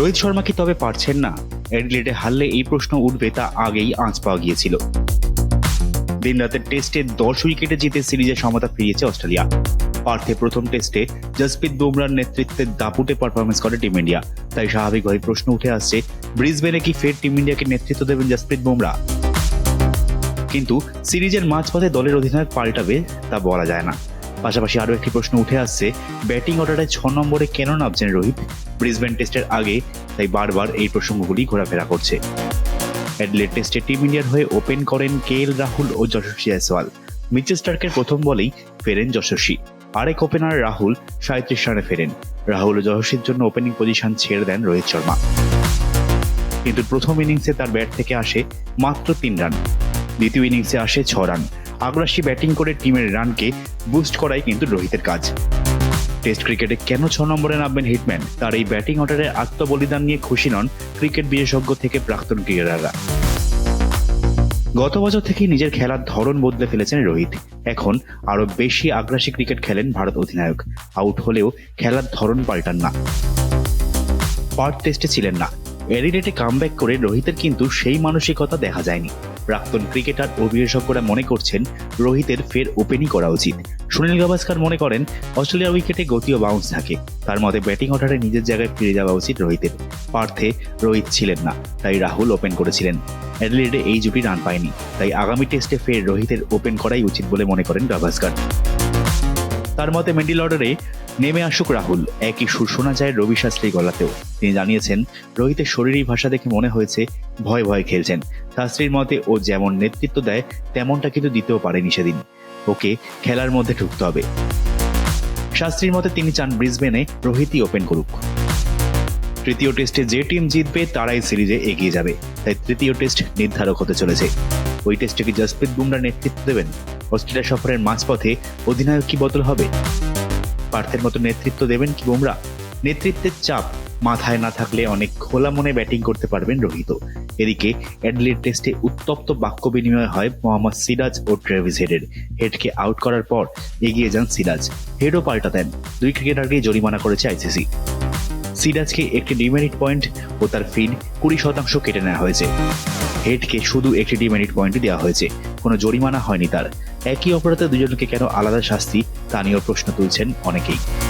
রোহিত শর্মা কি তবে পারছেন না? অ্যাডিলেটে হারলে এই প্রশ্ন উঠবে তা আগেই আঁচ পাওয়া গিয়েছিল। দিন রাতের টেস্টে দশ উইকেটে জিতে সিরিজে সমতা ফিরিয়েছে অস্ট্রেলিয়া। পার্থে প্রথম টেস্টে জসপ্রীত বুমরার নেতৃত্বে দাপুটে পারফরমেন্স করে টিম ইন্ডিয়া। তাই স্বাভাবিকভাবে প্রশ্ন উঠে আসছে, ব্রিসবেনে কি ফের টিম ইন্ডিয়াকে নেতৃত্ব দেবেন জসপ্রীত বুমরা কিন্তু সিরিজের মাঝপথে দলের অধিনায়ক পাল্টাবে তা বলা যায় না। পাশাপাশি আরও একটি প্রশ্ন উঠে আসছে, ব্যাটিং অর্ডারে ছ নম্বরে কেন নামছেন রোহিত? ব্রিসবেন টেস্টের আগে, তাই বারবার এই প্রসঙ্গগুলি ঘোরাফেরা করছে। অ্যাডলেট টেস্টে টিম ইন্ডিয়ার হয়ে ওপেন করেন কে এল রাহুল ও যশস্বী জয়সওয়াল। মিচেল স্টার্কের প্রথম বলেই ফেরেন যশস্বী। আরেক ওপেনার রাহুল সাঁত্রিশ রানে ফেরেন। রাহুল ও যশস্বীর জন্য ওপেনিং পজিশন ছেড়ে দেন রোহিত শর্মা। কিন্তু প্রথম ইনিংসে তার ব্যাট থেকে আসে মাত্র তিন রান। দ্বিতীয় ইনিংসে আসে ছ রান। আগ্রাসী ব্যাটিং করে টিমের রানকে বুস্ট করাই কিন্তু রোহিতের কাজ। টেস্ট ক্রিকেটে কেন ছ নম্বরে নামবেন হিটম্যান? তার এই ব্যাটিং অর্ডারের আত্মবলিদান নিয়ে খুশি নন ক্রিকেট বিশেষজ্ঞ থেকে প্রাক্তন ক্রিকেটাররা। গত বছর থেকেই নিজের খেলার ধরন বদলে ফেলেছেন রোহিত। এখন আরও বেশি আগ্রাসী ক্রিকেট খেলেন ভারত অধিনায়ক। আউট হলেও খেলার ধরন পাল্টান না। পার্ট টেস্টে ছিলেন না। এডিলেটে কামব্যাক করে রোহিতের কিন্তু সেই মানসিকতা দেখা যায়নি। প্রাক্তন ক্রিকেটার ও বিশেষজ্ঞরা মনে করছেন রোহিতের ফের ওপেনই করা উচিত। সুনীল গাভাস্কার মনে করেন অস্ট্রেলিয়া উইকেটে গতি ও বাউন্স থাকে। তার মতে ব্যাটিং অর্ডারে নিজের জায়গায় ফিরে যাওয়া উচিত রোহিতের। পার্থে রোহিত ছিলেন না, তাই রাহুল ওপেন করেছিলেন। অ্যাডলিডে এই জুটি রান পায়নি, তাই আগামী টেস্টে ফের রোহিতের ওপেন করাই উচিত বলে মনে করেন গাভাস্কার। তার মতে মিডিল অর্ডারে নেমে আসুক রাহুল, একই সুর শোনা যায় রবি শাস্ত্রী গলাতেও। তিনি জানিয়েছেন, রোহিতের শরীরী ভাষা দেখে মনে হয়েছে, ভয় ভয় খেলছেন। শাস্ত্রীর মতে ও যেমন নেতৃত্ব দেয়, তেমনটা কিন্তু দিতেও পারেনি সেদিন। ওকে খেলার মধ্যে ঢুকতে হবে। শাস্ত্রীর মতে তিনি চান ব্রিসবেনে রোহিতই ওপেন করুক। তৃতীয় টেস্টে যে টিম জিতবে, তারাই সিরিজে এগিয়ে যাবে। তাই তৃতীয় টেস্ট নির্ধারক হতে চলেছে। ওই টেস্টে কি জসপ্রীত বুমরা নেতৃত্ব দেবেন? অস্ট্রেলিয়া সফরের মাঝপথে অধিনায়ক কি বদল হবে? পার্থের মতো নেতৃত্ব দেবেন কি বুমরা? নেতৃত্বের চাপ মাথায় না থাকলে অনেক খোলা মনে ব্যাটিং করতে পারবেন রোহিত। এদিকে অ্যাডলিড টেস্টে উত্তপ্ত বাক্য বিনিময় হয় মোহাম্মদ সিরাজ ও ট্রেভিস হেডের। হেডকে আউট করার পর এগিয়ে যান সিরাজ। হেডও পাল্টা দেন। দুই ক্রিকেটারকেই জরিমানা করেছে আইসিসি। সিরাজকে একটি ডিমেরিট পয়েন্ট ও তার ফিড কুড়ি শতাংশ কেটে নেওয়া হয়েছে। হেডকে শুধু একটি ডিমেরিট পয়েন্টই দেওয়া হয়েছে। কোনো জরিমানা হয়নি তার। একই অপরাধে দুজনকে কেন আলাদা শাস্তি তা নিয়েও প্রশ্ন তুলছেন অনেকেই।